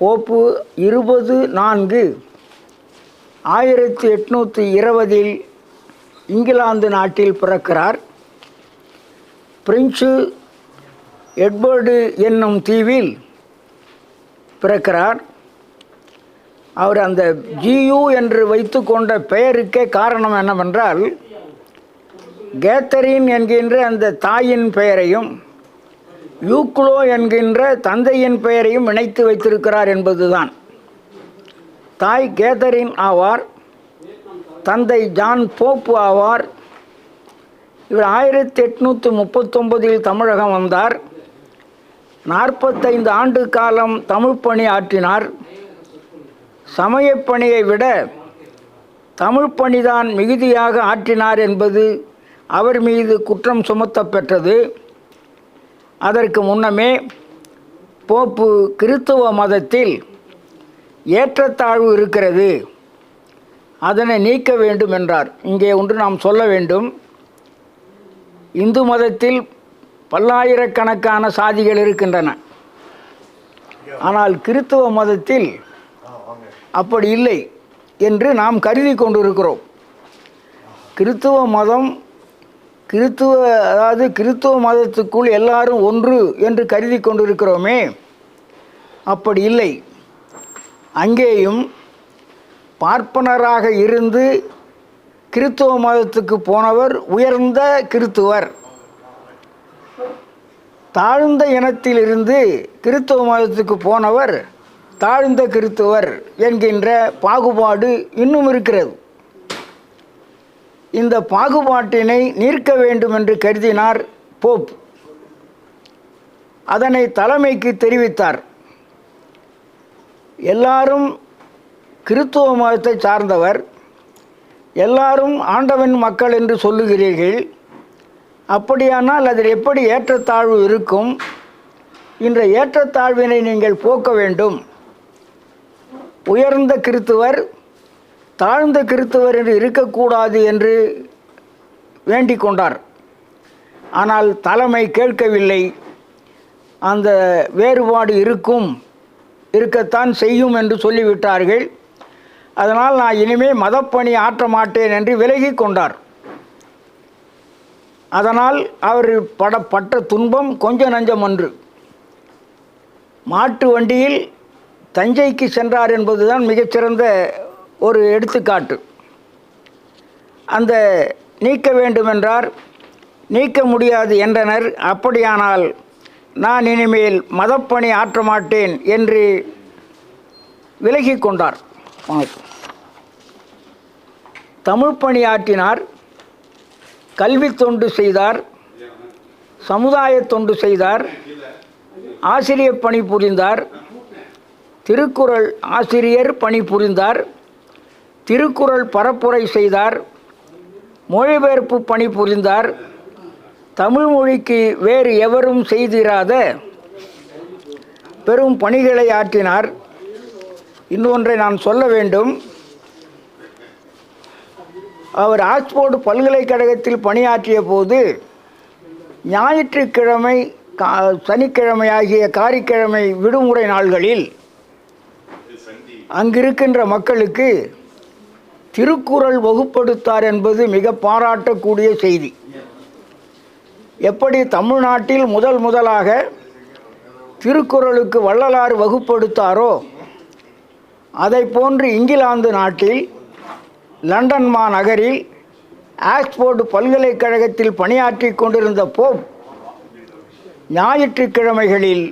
Pope இருபது நான்கு. ஆயிரத்தி எட்நூற்றி இருபதில் இங்கிலாந்து நாட்டில் பிறக்கிறார். பிரின்சு எட்வர்டு என்னும் தீவில் பிறக்கிறார். அவர் அந்த ஜியு என்று வைத்துக்கொண்ட பெயருக்கே காரணம் என்னவென்றால் கேத்தரின் என்கின்ற அந்த தாயின் பெயரையும் யூக்ளோ என்கின்ற தந்தையின் பெயரையும் இணைத்து வைத்திருக்கிறார் என்பதுதான். தாய் கேதரின் ஆவார் தந்தை ஜான் போப்பு ஆவார். இவர் ஆயிரத்தி எட்நூற்றி முப்பத்தொன்பதில் தமிழகம் வந்தார். நாற்பத்தைந்து ஆண்டு காலம் தமிழ் பணி ஆற்றினார். சமயப் பணியை விட தமிழ் பணிதான் மிகுதியாக ஆற்றினார் என்பது அவர் மீது குற்றம் சுமத்தப்பெற்றது. அதற்கு முன்னமே போப்பு கிறித்துவ மதத்தில் ஏற்றத்தாழ்வு இருக்கிறது. அதனை நீக்க வேண்டும் என்றார். இங்கே ஒன்று நாம் சொல்ல வேண்டும். இந்து மதத்தில் பல்லாயிரக்கணக்கான சாதிகள் இருக்கின்றன. ஆனால் கிறித்துவ மதத்தில் அப்படி இல்லை என்று நாம் கருதி கொண்டிருக்கிறோம். கிறித்துவ மதம் கிறித்துவ அதாவது கிறித்துவ மதத்துக்குள் எல்லாரும் ஒன்று என்று கருதி கொண்டிருக்கிறோமே. அப்படி இல்லை. அங்கேயும் பார்ப்பனராக இருந்து கிறித்துவ மதத்துக்கு போனவர் உயர்ந்த கிறித்துவர். தாழ்ந்த இனத்திலிருந்து கிறித்துவ மதத்துக்கு போனவர் தாழ்ந்த கிறித்துவர் என்கின்ற பாகுபாடு இன்னும் இருக்கிறது. இந்த பாகுபாட்டினை நீர்க்க வேண்டும் என்று கருதினார் போப். அதனை தலைமைக்கு தெரிவித்தார். எல்லாரும் கிறித்துவ மதத்தை சார்ந்தவர். எல்லாரும் ஆண்டவன் மக்கள் என்று சொல்லுகிறீர்கள். அப்படியானால் அதில் எப்படி ஏற்றத்தாழ்வு இருக்கும்? இந்த ஏற்றத்தாழ்வினை நீங்கள் போக்க வேண்டும். உயர்ந்த கிறித்துவர் தாழ்ந்த கிறித்தவர் என்று இருக்கக்கூடாது என்று வேண்டிக் கொண்டார். ஆனால் தலைமை கேட்கவில்லை. அந்த வேறுபாடு இருக்கும் இருக்கத்தான் செய்யும் என்று சொல்லிவிட்டார்கள். அதனால் நான் இனிமே மதப்பணி ஆற்ற மாட்டேன் என்று விலகி கொண்டார். அதனால் அவர் படப்பட்ட துன்பம் கொஞ்ச நஞ்சம் அன்று மாட்டு வண்டியில் தஞ்சைக்கு சென்றார் என்பதுதான் மிகச்சிறந்த ஒரு எடுத்துக்காட்டு. அந்த நீக்க வேண்டுமென்றார் நீக்க முடியாது என்றனர். அப்படியானால் நான் இனிமேல் மதப்பணி ஆற்ற மாட்டேன் என்று விலகி கொண்டார் தமிழ் பணி ஆற்றினார் கல்வி தொண்டு செய்தார் சமுதாய தொண்டு செய்தார் ஆசிரியர் பணி புரிந்தார் திருக்குறள் ஆசிரியர் பணி புரிந்தார் திருக்குறள் பரப்புரை செய்தார் மொழிபெயர்ப்பு பணி புரிந்தார் தமிழ் மொழிக்கு வேறு எவரும் செய்திராத பெரும் பணிகளை ஆற்றினார். இன்னொன்றை நான் சொல்ல வேண்டும். அவர் ஆக்ஸ்போர்டு பல்கலைக்கழகத்தில் பணியாற்றிய போது ஞாயிற்றுக்கிழமை கா சனிக்கிழமை ஆகிய காரிக்கிழமை விடுமுறை நாள்களில் அங்கிருக்கின்ற மக்களுக்கு திருக்குறள் வகுப்படுத்தார் என்பது மிக பாராட்டக்கூடிய செய்தி. எப்படி தமிழ்நாட்டில் முதல் முதலாக திருக்குறளுக்கு வள்ளலார் வகுப்படுத்தாரோ அதை போன்று இங்கிலாந்து நாட்டில் லண்டன் மாநகரில் ஆக்ஸ்போர்டு பல்கலைக்கழகத்தில் பணியாற்றி கொண்டிருந்த போப் ஞாயிற்றுக்கிழமைகளில்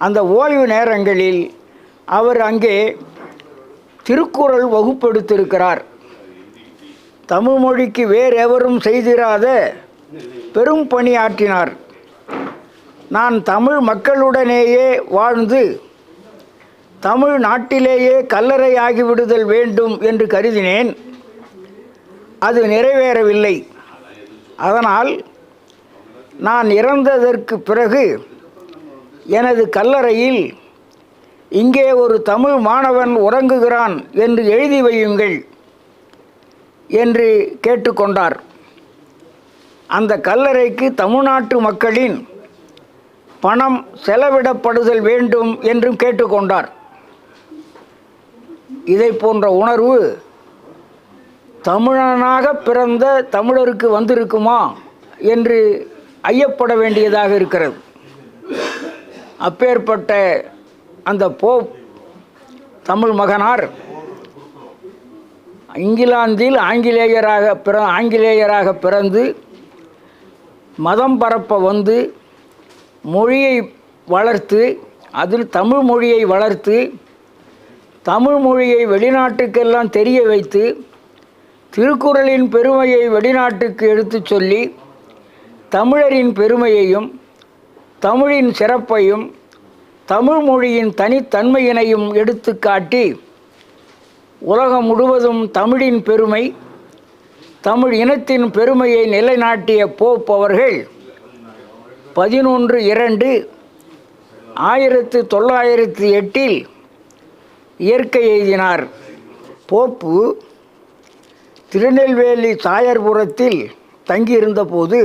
அந்த ஓய்வு நேரங்களில் அவர் அங்கே திருக்குறள் வகுப்பெடுத்திருக்கிறார். தமிழ் மொழிக்கு வேறெவரும் செய்திராத பெரும் பணியாற்றினார். நான் தமிழ் மக்களுடனேயே வாழ்ந்து தமிழ் நாட்டிலேயே கல்லறை ஆகிவிடுதல் வேண்டும் என்று கருதினேன். அது நிறைவேறவில்லை. அதனால் நான் இறந்ததற்கு பிறகு எனது கல்லறையில் இங்கே ஒரு தமிழ் மாணவன் உறங்குகிறான் என்று எழுதி வையுங்கள். என்று கேட்டுக்கொண்டார். அந்த கல்லறைக்கு தமிழ்நாட்டு மக்களின் பணம் செலவிடப்படுதல் வேண்டும் என்றும் கேட்டுக்கொண்டார். இதை போன்ற உணர்வு தமிழனாக பிறந்த தமிழருக்கு வந்திருக்குமா என்று ஐயப்பட வேண்டியதாக இருக்கிறது. அப்பேற்பட்ட அந்த போப் தமிழ் மகனார் இங்கிலாந்தில் ஆங்கிலேயராக பிற ஆங்கிலேயராக பிறந்து மதம் பரப்ப வந்து மொழியை வளர்த்து அதில் தமிழ் மொழியை வளர்த்து தமிழ் மொழியை வெளிநாட்டுக்கெல்லாம் தெரிய வைத்து திருக்குறளின் பெருமையை வெளிநாட்டுக்கு எடுத்துச் சொல்லி தமிழரின் பெருமையையும் தமிழின் சிறப்பையும் தமிழ் மொழியின் தனித்தன்மையினையும் எடுத்து காட்டி உலகம் முழுவதும் தமிழின் பெருமை தமிழ் இனத்தின் பெருமையை நிலைநாட்டிய போப் அவர்கள் பதினொன்று இரண்டு ஆயிரத்து தொள்ளாயிரத்து எட்டில் இயற்கை எழுதினார். போப்பு திருநெல்வேலி தாயர்புரத்தில் தங்கியிருந்தபோது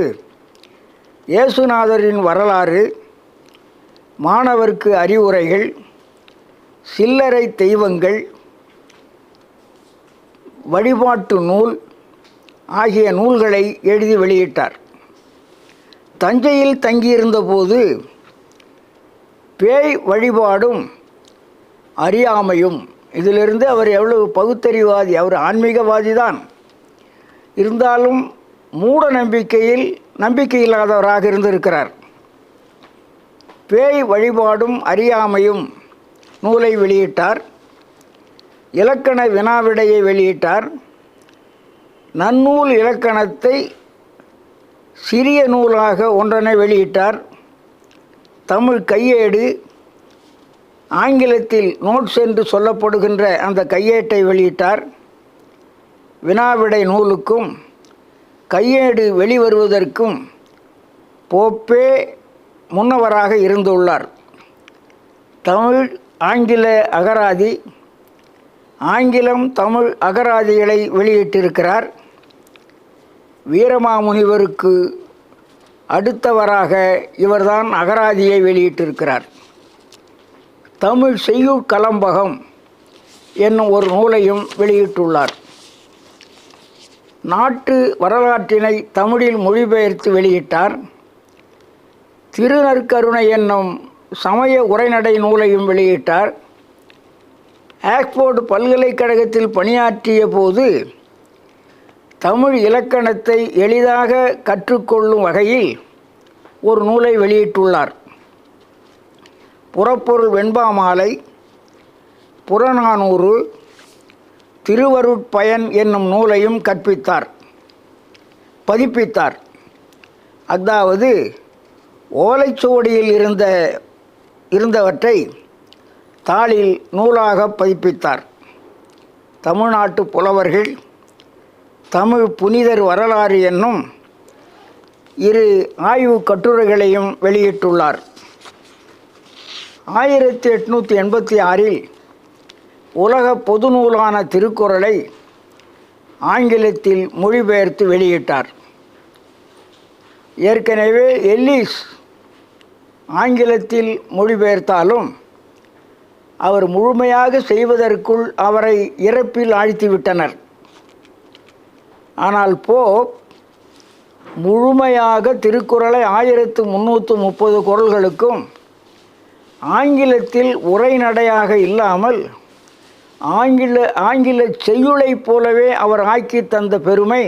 இயேசுநாதரின் வரலாறு மாணவர்க்கு அறிவுரைகள் சில்லறை தெய்வங்கள் வழிபாட்டு நூல் ஆகிய நூல்களை எழுதி வெளியிட்டார். தஞ்சையில் தங்கியிருந்தபோது பேய் வழிபாடும் அறியாமையும் இதிலிருந்து அவர் எவ்வளவு பகுத்தறிவாதி அவர் ஆன்மீகவாதி தான் இருந்தாலும் மூட நம்பிக்கையில் நம்பிக்கை இல்லாதவராக இருந்திருக்கிறார். பேய் வழிபாடும் அறியாமையும் நூலை வெளியிட்டார். இலக்கண வினாவிடையை வெளியிட்டார். நன்னூல் இலக்கணத்தை சிறிய நூலாக ஒன்றனை வெளியிட்டார். தமிழ் கையேடு ஆங்கிலத்தில் நோட்ஸ் என்று சொல்லப்படுகின்ற அந்த கையேட்டை வெளியிட்டார். வினாவிடை நூலுக்கும் கையேடு வெளிவருவதற்கும் போப்பே முன்னவராக இருந்துள்ளார். தமிழ் ஆங்கில அகராதி ஆங்கிலம் தமிழ் அகராதிகளை வெளியிட்டிருக்கிறார். வீரமாமுனிவருக்கு அடுத்தவராக இவர்தான் அகராதியை வெளியிட்டிருக்கிறார். தமிழ் செய்யுள் கலம்பகம் என்னும் ஒரு நூலையும் வெளியிட்டுள்ளார். நாட்டு வரலாற்றினை தமிழில் மொழிபெயர்த்து வெளியிட்டார். திருநற்கருணை என்னும் சமய உரைநடை நூலையும் வெளியிட்டார். ஆக்ஸ்போர்டு பல்கலைக்கழகத்தில் பணியாற்றிய போது தமிழ் இலக்கணத்தை எளிதாக கற்றுக்கொள்ளும் வகையில் ஒரு நூலை வெளியிட்டுள்ளார். புறப்பொருள் வெண்பா மாலை புறநானூறு திருவருட்பயன் என்னும் நூலையும் கற்பித்தார் பதிப்பித்தார். அதாவது ஓலைச்சுவடியில் இருந்த இருந்தவற்றை தாளில் நூலாக பதிப்பித்தார். தமிழ்நாட்டு புலவர்கள் தமிழ் புனிதர் வரலாறு என்னும் இரு ஆய்வு கட்டுரைகளையும் வெளியிட்டுள்ளார். ஆயிரத்தி எட்நூற்றி எண்பத்தி ஆறில் உலக பொது நூலான திருக்குறளை ஆங்கிலத்தில் மொழிபெயர்த்து வெளியிட்டார். ஏற்கனவே எல்லிஸ் ஆங்கிலத்தில் மொழிபெயர்த்தாலும் அவர் முழுமையாக செய்வதற்குள் அவரை இறப்பில் ஆழ்த்திவிட்டனர். ஆனால் போப் முழுமையாக திருக்குறளை ஆயிரத்து முந்நூற்று முப்பது குரல்களுக்கும் ஆங்கிலத்தில் உரைநடையாக இல்லாமல் ஆங்கில ஆங்கில செய்யுளைப் போலவே அவர் ஆக்கி தந்த பெருமை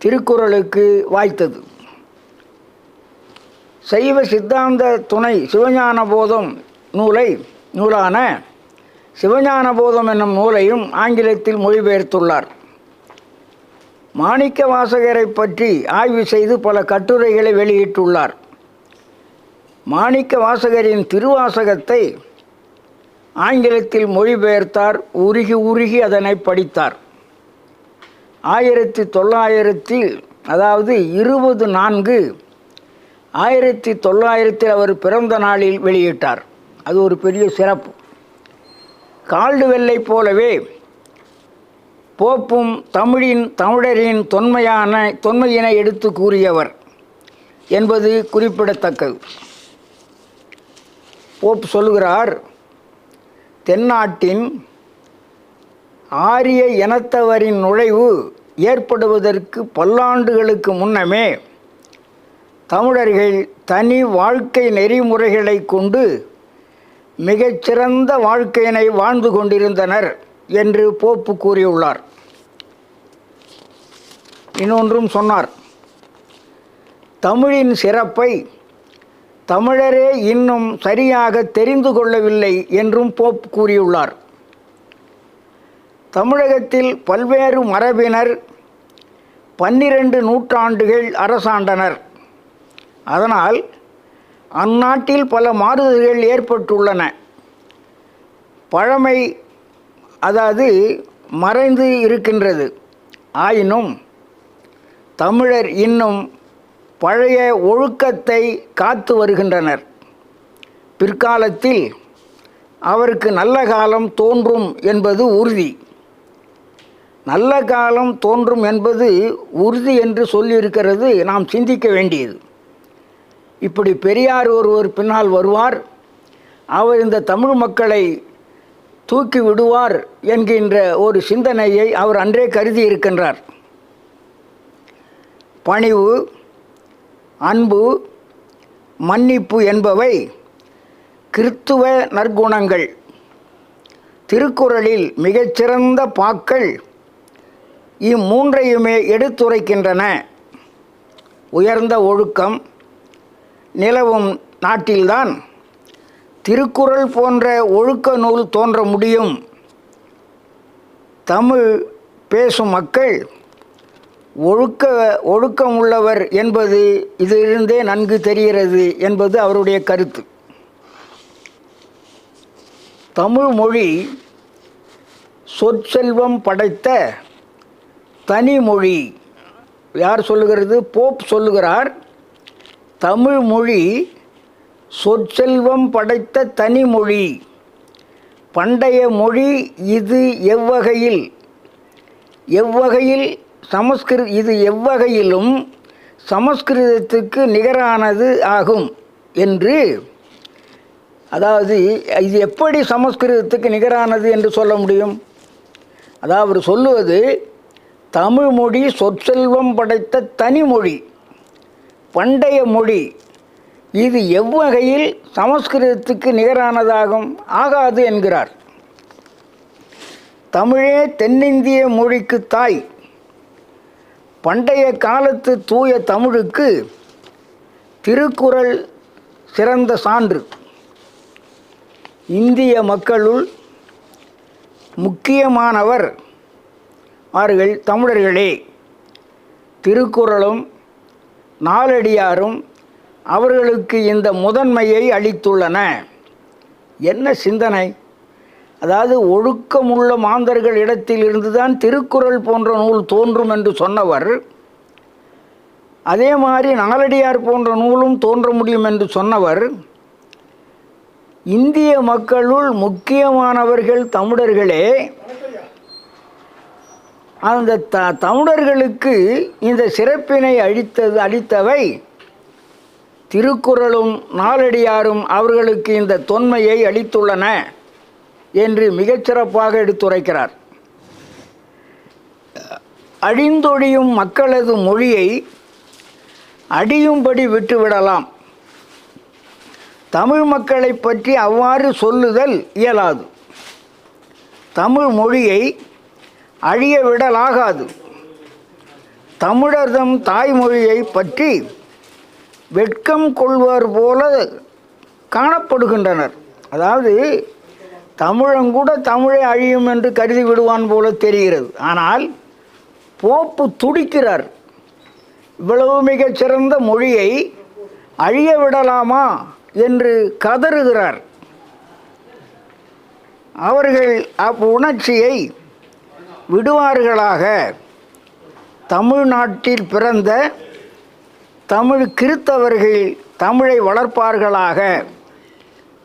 திருக்குறளுக்கு வாய்த்தது. சைவ சித்தாந்த துணை சிவஞான போதம் நூலை நூலான சிவஞான போதம் என்னும் நூலையும் ஆங்கிலத்தில் மொழிபெயர்த்துள்ளார். மாணிக்க வாசகரை பற்றி ஆய்வு செய்து பல கட்டுரைகளை வெளியிட்டுள்ளார். மாணிக்க வாசகரின் திருவாசகத்தை ஆங்கிலத்தில் மொழிபெயர்த்தார் உருகி உருகி அதனை படித்தார். ஆயிரத்தி தொள்ளாயிரத்தி அதாவது இருபது நான்கு ஆயிரத்தி தொள்ளாயிரத்தில் அவர் பிறந்த நாளில் வெளியிட்டார். அது ஒரு பெரிய சிறப்பு. கால்டுவெல்லை போலவே போப்பும் தமிழின் தமிழரின் தொன்மையான தொன்மையினை எடுத்து கூறியவர் என்பது குறிப்பிடத்தக்கது. போப் சொல்கிறார் தென்னாட்டின் ஆரிய இனத்தவரின் நுழைவு ஏற்படுவதற்கு பல்லாண்டுகளுக்கு முன்னமே தமிழர்கள் தனி வாழ்க்கை நெறிமுறைகளை கொண்டு மிகச்சிறந்த வாழ்க்கையினை வாழ்ந்து கொண்டிருந்தனர் என்று போப்பு கூறியுள்ளார். இன்னொன்றும் சொன்னார். தமிழின் சிறப்பை தமிழரே இன்னும் சரியாக தெரிந்து கொள்ளவில்லை என்றும் போப் கூறியுள்ளார். தமிழகத்தில் பல்வேறு மரபினர் பன்னிரண்டு நூற்றாண்டுகள் அரசாண்டனர். அதனால் அந்நாட்டில் பல மாறுதல்கள் ஏற்பட்டுள்ளன. பழமை அதாவது மறைந்து இருக்கின்றது. ஆயினும் தமிழர் இன்னும் பழைய ஒழுக்கத்தை காத்து வருகின்றனர். பிற்காலத்தில் அவருக்கு நல்ல காலம் தோன்றும் என்பது உறுதி. நல்ல காலம் தோன்றும் என்பது உறுதி என்று சொல்லியிருக்கிறது நாம் சிந்திக்க வேண்டியது. இப்படி பெரியார் ஒருவர் பின்னால் வருவார். அவர் இந்த தமிழ் மக்களை தூக்கி விடுவார் என்கின்ற ஒரு சிந்தனையை அவர் அன்றே கருதி இருக்கின்றார். பணிவு அன்பு மன்னிப்பு என்பவை கிறித்துவ நற்குணங்கள். திருக்குறளில் மிகச்சிறந்த பாக்கள் இம்மூன்றையுமே எடுத்துரைக்கின்றன. உயர்ந்த ஒழுக்கம் நிலவும் நாட்டில்தான் திருக்குறள் போன்ற ஒழுக்க நூல் தோன்ற முடியும். தமிழ் பேசும் மக்கள் ஒழுக்க ஒழுக்கம் உள்ளவர் என்பது இதிலிருந்தே நன்கு தெரிகிறது என்பது அவருடைய கருத்து. தமிழ் மொழி சொற்செல்வம் படைத்த தனி மொழி. யார் சொல்லுகிறது? போப் சொல்லுகிறார். தமிழ் மொழி சொற்செல்வம் படைத்த தனி மொழி பண்டைய மொழி இது எவ்வகையில்? எவ்வகையில் சமஸ்கிரு இது எவ்வகையிலும் சமஸ்கிருதத்துக்கு நிகரானது ஆகும் என்று. அதாவது இது எப்படி சமஸ்கிருதத்துக்கு நிகரானது என்று சொல்ல முடியும்? அதாவது அவர் சொல்லுவது தமிழ் மொழி சொற்செல்வம் படைத்த தனி மொழி பண்டைய மொழி. இது எவ்வகையில் சமஸ்கிருதத்துக்கு நிகரானதாகும்? ஆகாது என்கிறார். தமிழே தென்னிந்திய மொழிக்கு தாய். பண்டைய காலத்து தூய தமிழுக்கு திருக்குறள் சிறந்த சான்று. இந்திய மக்களுள் முக்கியமானவர் அவர்கள் தமிழர்களே. திருக்குறளும் நாலடியாரும் அவர்களுக்கு இந்த முதன்மையை அளித்துள்ளன. என்ன சிந்தனை? அதாவது ஒழுக்கமுள்ள மாந்தர்கள் இடத்தில் இருந்துதான் திருக்குறள் போன்ற நூல் தோன்றும் என்று சொன்னவர். அதே மாதிரி நாலடியார் போன்ற நூலும் தோன்ற முடியும் என்று சொன்னவர். இந்திய மக்களுள் முக்கியமானவர்கள் தமிழர்களே. அந்த த தமிழர்களுக்கு இந்த சிறப்பினை அளித்தது அளித்தவை திருக்குறளும் நாலடியாரும் அவர்களுக்கு இந்த தொன்மையை அளித்துள்ளன என்று மிகச்சிறப்பாக எடுத்துரைக்கிறார். அழிந்தொழியும் மக்களது மொழியை அடியும்படி விட்டுவிடலாம். தமிழ் மக்களை பற்றி அவ்வாறு சொல்லுதல் இயலாது. தமிழ் மொழியை அழிய விடலாகாது. தமிழர்தம் தாய்மொழியை பற்றி வெட்கம் கொள்வார் போல காணப்படுகின்றனர். அதாவது தமிழங்கூட தமிழை அழியும் என்று கருதி விடுவான் போல தெரிகிறது. ஆனால் போப்பு துடிக்கிறார். இவ்வளவு மிகச் சிறந்த மொழியை அழிய விடலாமா என்று கதறுகிறார். அவர்கள் அவ் உணர்ச்சியை விடுவார்களாக. தமிழ்நாட்டில் பிறந்த தமிழ் கிறித்தவர்கள் தமிழை வளர்ப்பார்களாக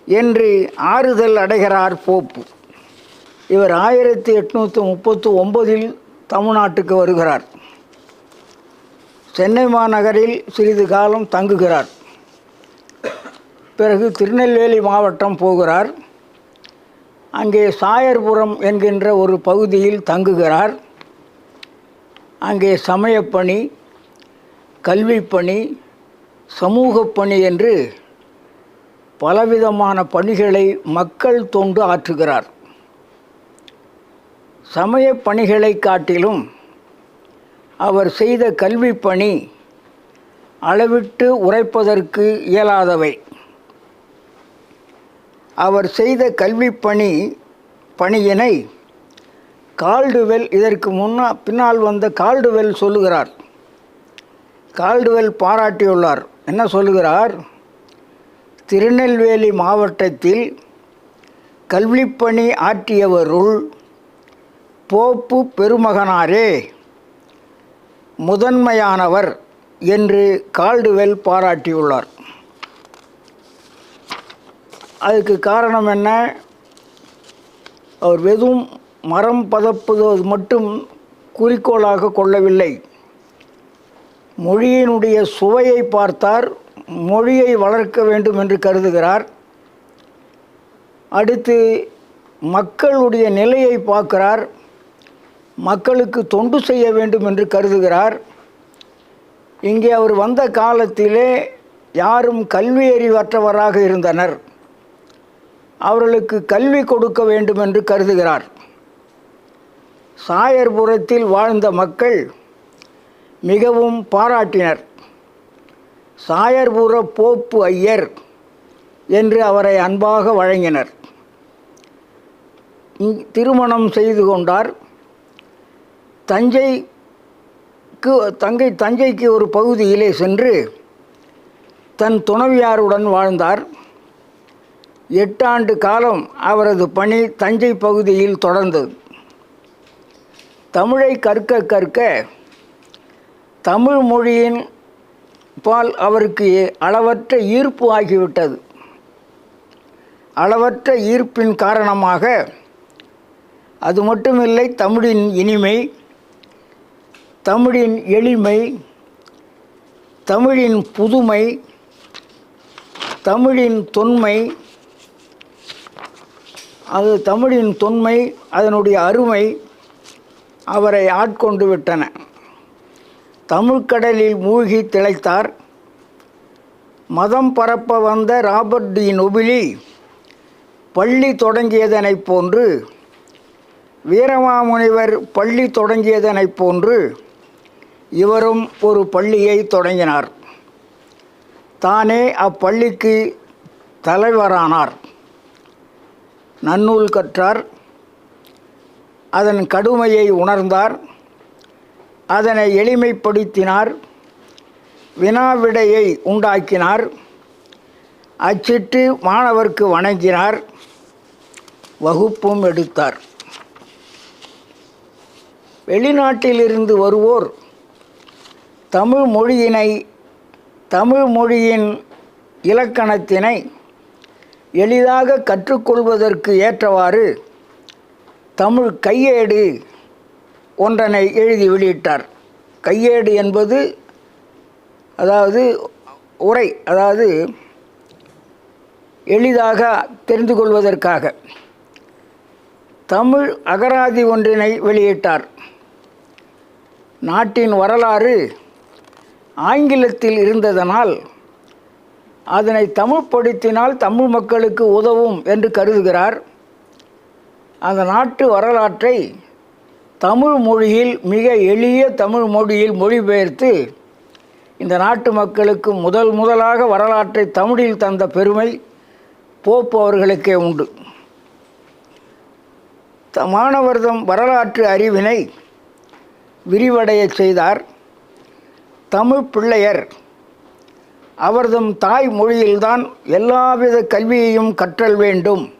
என்று ஆறுதல் அடைகிறார் போப்பு. இவர் ஆயிரத்தி எட்நூற்றி முப்பத்து ஒன்பதில் தமிழ்நாட்டுக்கு வருகிறார். சென்னை மாநகரில் சிறிது காலம் தங்குகிறார். பிறகு திருநெல்வேலி மாவட்டம் போகிறார். அங்கே சாயர்புரம் என்கின்ற ஒரு பகுதியில் தங்குகிறார். அங்கே சமயப்பணி கல்விப்பணி சமூகப் பணி என்று பலவிதமான பணிகளை மக்கள் தொண்டு ஆற்றுகிறார். சமயப் பணிகளை காட்டிலும் அவர் செய்த கல்விப் பணி அளவிட்டு உரைப்பதற்கு இயலாதவை. அவர் செய்த கல்வி பணி பணியினை கால்டுவெல் இதற்கு முன்னா பின்னால் வந்த கால்டுவெல் சொல்லுகிறார். கால்டுவெல் பாராட்டியுள்ளார். என்ன சொல்லுகிறார்? திருநெல்வேலி மாவட்டத்தில் கல்விப்பணி ஆற்றியவருள் போப்பு பெருமகனாரே முதன்மையானவர் என்று கால்டுவெல் பாராட்டியுள்ளார். அதுக்கு காரணம் என்ன? அவர் வெறும் மரம் பதப்புவது மட்டும் குறிக்கோளாக கொள்ளவில்லை. மொழியினுடைய சுவையை பார்த்தார் மொழியை வளர்க்க வேண்டும் என்று கருதுகிறார். அடுத்து மக்களுடைய நிலையை பார்க்கிறார். மக்களுக்கு தொண்டு செய்ய வேண்டும் என்று கருதுகிறார். இங்கே அவர் வந்த காலத்திலே யாரும் கல்வி அறிவற்றவராக இருந்தனர். அவர்களுக்கு கல்வி கொடுக்க வேண்டும் என்று கருதுகிறார். சாயர்புரத்தில் வாழ்ந்த மக்கள் மிகவும் பாராட்டினர். சாயர்புர போப்பு ஐயர் என்று அவரை அன்பாக வழங்கினர். திருமணம் செய்து கொண்டார். தஞ்சைக்கு தங்கை தஞ்சைக்கு ஒரு பகுதியிலே சென்று தன் துணைவியாருடன் வாழ்ந்தார். எட்டாண்டு காலம் அவரது பணி தஞ்சை பகுதியில் தொடர்ந்தது. தமிழை கற்க கற்க தமிழ் மொழியின் பால் அவருக்கு அளவற்ற ஈர்ப்பு ஆகிவிட்டது. அளவற்ற ஈர்ப்பின் காரணமாக அது மட்டுமில்லை தமிழின் இனிமை தமிழின் எளிமை தமிழின் புதுமை தமிழின் தொன்மை அது தமிழின் தொன்மை அதனுடைய அருமை அவரை ஆட்கொண்டு விட்டன. தமிழ்க்கடலில் மூழ்கி திளைத்தார். மதம் பரப்ப வந்த ராபர்ட் டி நொபிலி பள்ளி தொடங்கியதனைப் போன்று வீரமாமுனிவர் பள்ளி தொடங்கியதனைப் போன்று இவரும் ஒரு பள்ளியை தொடங்கினார். தானே அப்பள்ளிக்கு தலைவரானார். நன்னூல் கற்றார். அதன் கடுமையை உணர்ந்தார். அதனை எளிமைப்படுத்தினார். வினாவிடையை உண்டாக்கினார். அச்சிட்டு மாணவர்க்கு வணங்கினார். வகுப்பும் எடுத்தார். வெளிநாட்டிலிருந்து வருவோர் தமிழ் மொழியினை தமிழ் மொழியின் இலக்கணத்தினை எளிதாக கற்றுக்கொள்வதற்கு ஏற்றவாறு தமிழ் கையேடு ஒன்றனை எழுதி வெளியிட்டார். கையேடு என்பது அதாவது உரை அதாவது எளிதாக தெரிந்து கொள்வதற்காக தமிழ் அகராதி ஒன்றினை வெளியிட்டார். நாட்டின் வரலாறு ஆங்கிலத்தில் இருந்ததனால் அதனை தமிழ்படுத்தினால் தமிழ் மக்களுக்கு உதவும் என்று கருதுகிறார். அந்த நாட்டு வரலாற்றை தமிழ் மொழியில் மிக எளிய தமிழ் மொழியில் மொழிபெயர்த்து இந்த நாட்டு மக்களுக்கு முதல் முதலாக வரலாற்றை தமிழில் தந்த பெருமை போப்பு அவர்களுக்கே உண்டு. த மாணவர்தம் வரலாற்று அறிவினை விரிவடையச் செய்தார் தமிழ் பிள்ளையர் அவர்தம் தாய் மொழியில்தான் எல்லாவித கல்வியையும் கற்றல் வேண்டும்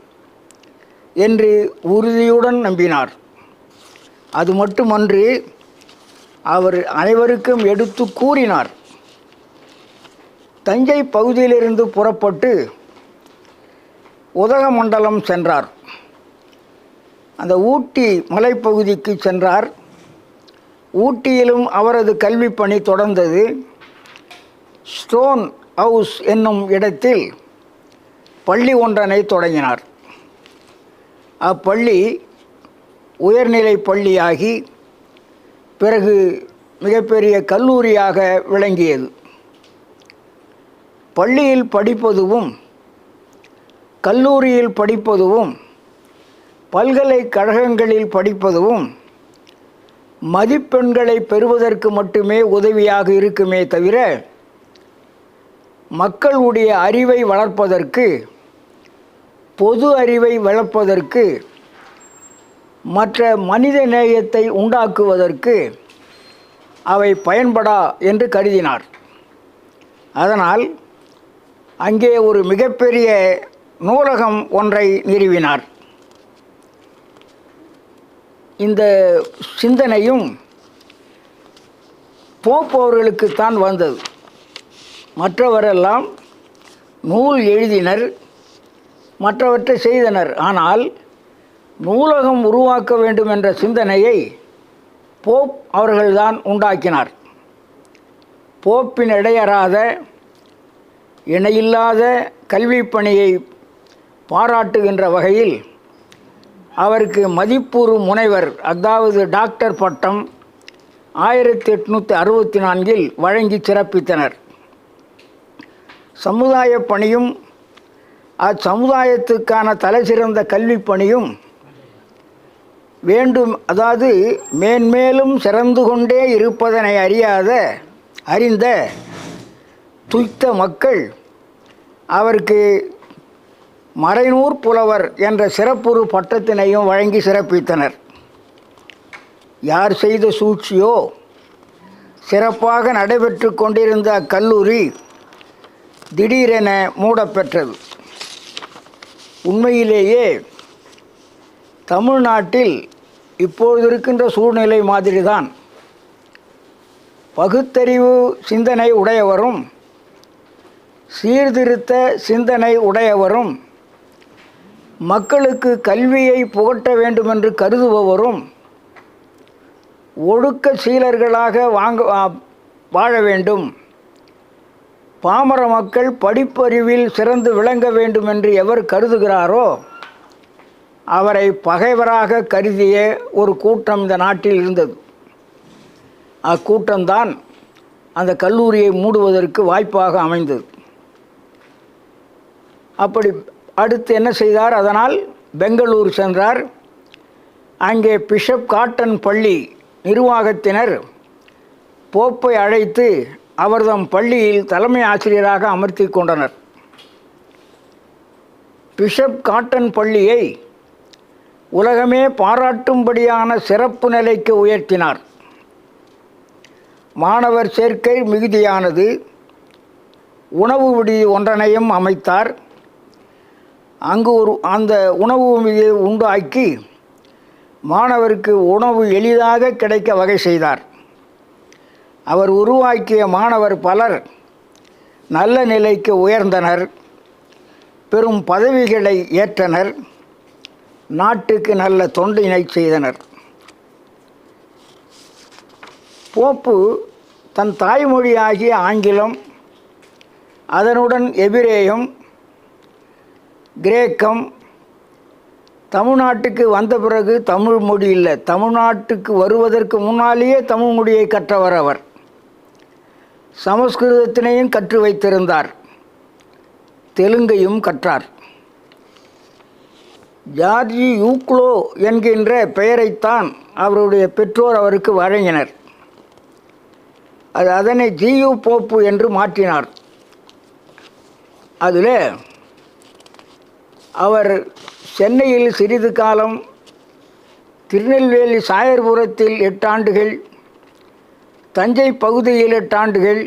என்று உறுதியுடன் நம்பினார். அது மட்டுமன்று அவர் அனைவருக்கும் எடுத்து கூறினார். தஞ்சை பகுதியிலிருந்து புறப்பட்டு உதகமண்டலம் சென்றார். அந்த ஊட்டி மலைப்பகுதிக்கு சென்றார். ஊட்டியிலும் அவரது கல்வி பணி தொடர்ந்தது. ஸ்டோன் ஹவுஸ் என்னும் இடத்தில் பள்ளி ஒன்றனை தொடங்கினார். அப்பள்ளி உயர்நிலை பள்ளியாகி பிறகு மிகப்பெரிய கல்லூரியாக விளங்கியது. பள்ளியில் படிப்பதுவும் கல்லூரியில் படிப்பதுவும் பல்கலைக்கழகங்களில் படிப்பதும் மதிப்பெண்களை பெறுவதற்கு மட்டுமே உதவியாக இருக்குமே தவிர மக்களுடைய அறிவை வளர்ப்பதற்கு பொது அறிவை வளர்ப்பதற்கு மற்ற மனித நேயத்தை உண்டாக்குவதற்கு அவை பயன்படா என்று கருதினார். அதனால் அங்கே ஒரு மிகப்பெரிய நூலகம் ஒன்றை நிறுவினார். இந்த சிந்தனையும் போப்பவர்களுக்குத்தான் வந்தது. மற்றவரெல்லாம் நூல் எழுதினர் மற்றவற்றை செய்தனர். ஆனால் நூலகம் உருவாக்க வேண்டும் என்ற சிந்தனையை போப் அவர்கள்தான் உண்டாக்கினார். போப்பின் இடையறாத இணையில்லாத கல்விப் பணியை பாராட்டுகின்ற வகையில் அவருக்கு மதிப்பூறு முனைவர் அதாவது டாக்டர் பட்டம் ஆயிரத்தி எட்நூற்றி அறுபத்தி நான்கில் வழங்கி சிறப்பித்தனர். சமுதாய பணியும் அச்சமுதாயத்துக்கான தலை சிறந்த கல்வி பணியும் வேண்டும். அதாவது மேன்மேலும் சிறந்து கொண்டே இருப்பதனை அறியாத அறிந்த துய்த்த மக்கள் அவருக்கு மறைநூர் புலவர் என்ற சிறப்புறு பட்டத்தினையும் வழங்கி சிறப்பித்தனர். யார் செய்த சூழ்ச்சியோ சிறப்பாக நடைபெற்று கொண்டிருந்த அக்கல்லூரி திடீரென மூடப்பெற்றது. உண்மையிலேயே தமிழ்நாட்டில் இப்பொழுது இருக்கின்ற சூழ்நிலை மாதிரிதான். பகுத்தறிவு சிந்தனை உடையவரும் சீர்திருத்த சிந்தனை உடையவரும் மக்களுக்கு கல்வியை புகட்ட வேண்டுமென்று கருதுபவரும் ஒழுக்க சீலர்களாக வாங்க வா- வாழ வேண்டும். பாமர மக்கள் படிப்பறிவில் சிறந்து விளங்க வேண்டும் என்று எவர் கருதுகிறாரோ அவரை பகைவராக கருதிய ஒரு கூட்டம் இந்த நாட்டில் இருந்தது. அக்கூட்டம்தான் அந்த கல்லூரியை மூடுவதற்கு வாய்ப்பாக அமைந்தது. அப்படி அடுத்து என்ன செய்தார்? அதனால் பெங்களூர் சென்றார். அங்கே பிஷப் காட்டன் பள்ளி நிர்வாகத்தினர் போப்பை அழைத்து அவர்தம் பள்ளியில் தலைமை ஆசிரியராக அமர்த்தி கொண்டனர். பிஷப் காட்டன் பள்ளியை உலகமே பாராட்டும்படியான சிறப்பு நிலைக்கு உயர்த்தினார். மாணவர் சேர்க்கை மிகுதியானது உணவு விடுதி ஒன்றனையும் அமைத்தார். அங்கு ஒரு அந்த உணவு விடுதியை உண்டாக்கி மாணவருக்கு உணவு எளிதாக கிடைக்க வகை செய்தார். அவர் உருவாக்கிய மாணவர் பலர் நல்ல நிலைக்கு உயர்ந்தனர் பெரும் பதவிகளை ஏற்றனர் நாட்டுக்கு நல்ல தொண்டினை செய்தனர். போப்பு தன் தாய்மொழியாகிய ஆங்கிலம் அதனுடன் எபிரேயம் கிரேக்கம் தமிழ்நாட்டுக்கு வந்த பிறகு தமிழ் மொழி இல்லை. தமிழ்நாட்டுக்கு வருவதற்கு முன்னாலேயே தமிழ் மொழியை கற்றவர் அவர். சமஸ்கிருதத்தினையும் கற்று வைத்திருந்தார். தெலுங்கையும் கற்றார். ஜார்ஜி யூக்ளோ என்கின்ற பெயரைத்தான் அவருடைய பெற்றோர் அவருக்கு வழங்கினர். அது அதனை ஜியு போப்பு என்று மாற்றினார். அதில் அவர் சென்னையில் சிறிது காலம் திருநெல்வேலி சாயர்புரத்தில் எட்டாண்டுகள் தஞ்சை பகுதியில் எட்டாண்டுகள்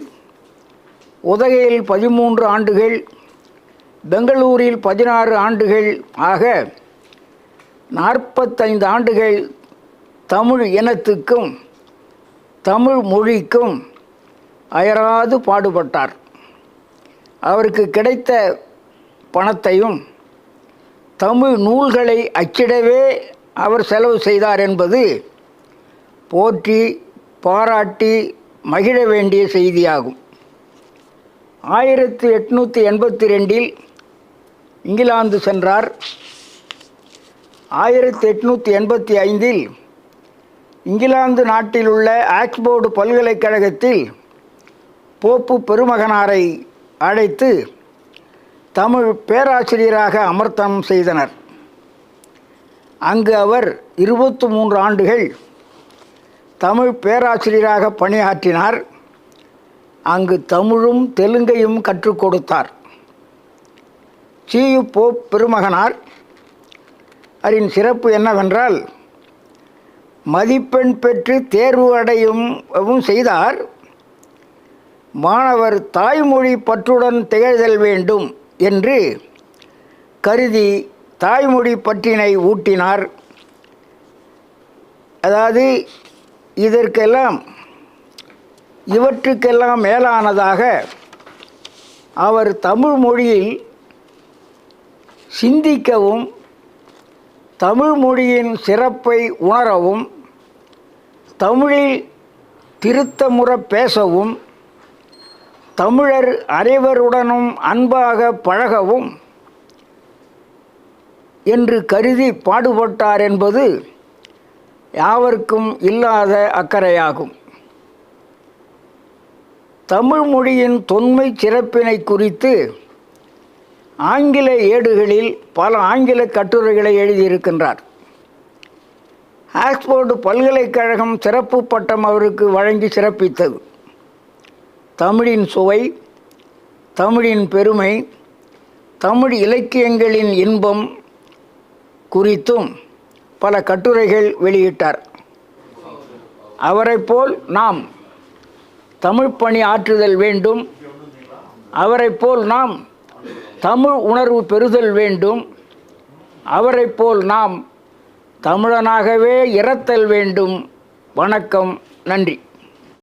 உதகையில் பதிமூன்று ஆண்டுகள் பெங்களூரில் பதினாறு ஆண்டுகள் ஆக நாற்பத்தைந்து ஆண்டுகள் தமிழ் இனத்துக்கும் தமிழ் மொழிக்கும் அயராது பாடுபட்டார். அவருக்கு கிடைத்த பணத்தையும் தமிழ் நூல்களை அச்சிடவே அவர் செலவு செய்தார் என்பது போற்றி பாராட்டி மகிழ வேண்டிய செய்தியாகும். ஆயிரத்தி எட்நூற்றி எண்பத்தி ரெண்டில் இங்கிலாந்து சென்றார். ஆயிரத்தி எட்நூற்றி எண்பத்தி ஐந்தில் இங்கிலாந்து நாட்டில் உள்ள ஆக்ஸ்போர்டு பல்கலைக்கழகத்தில் போப்பு பெருமகனாரை அழைத்து தமிழ் பேராசிரியராக அமர்த்தம் செய்தனர். அங்கு அவர் இருபத்து மூன்று ஆண்டுகள் தமிழ் பேராசிரியராக பணியாற்றினார். அங்கு தமிழும் தெலுங்கையும் கற்றுக் கொடுத்தார். சியு போப் பெருமகனார். அவரின் சிறப்பு என்னவென்றால் மதிப்பெண் பெற்று தேர்வு அடையும் செய்தார். மாணவர் தாய்மொழி பற்றுடன் திகழ்தல் வேண்டும் என்று கருதி தாய்மொழி பற்றினை ஊட்டினார். அதாவது இதற்கெல்லாம் இவற்றுக்கெல்லாம் மேலானதாக அவர் தமிழ் மொழியில் சிந்திக்கவும் தமிழ் மொழியின் சிறப்பை உணரவும் தமிழில் திருத்தமுற பேசவும் தமிழர் அனைவருடனும் அன்பாக பழகவும் என்று கருதி பாடுபட்டார் என்பது யாவருக்கும் இல்லாத அக்கறையாகும். தமிழ் மொழியின் தொன்மை சிறப்பினை குறித்து ஆங்கில ஏடுகளில் பல ஆங்கில கட்டுரைகளை எழுதியிருக்கின்றார். ஆக்ஸ்போர்டு பல்கலைக்கழகம் சிறப்பு பட்டம் அவருக்கு வழங்கி சிறப்பித்தது. தமிழின் சுவை தமிழின் பெருமை தமிழ் இலக்கியங்களின் இன்பம் குறித்தும் பல கட்டுரைகள் வெளியிட்டார். அவரைப் போல் நாம் தமிழ் பணி ஆற்றுதல் வேண்டும். அவரைப் போல் நாம் தமிழ் உணர்வு பெறுதல் வேண்டும். அவரைப் போல் நாம் தமிழனாகவே இறத்தல் வேண்டும். வணக்கம் நன்றி.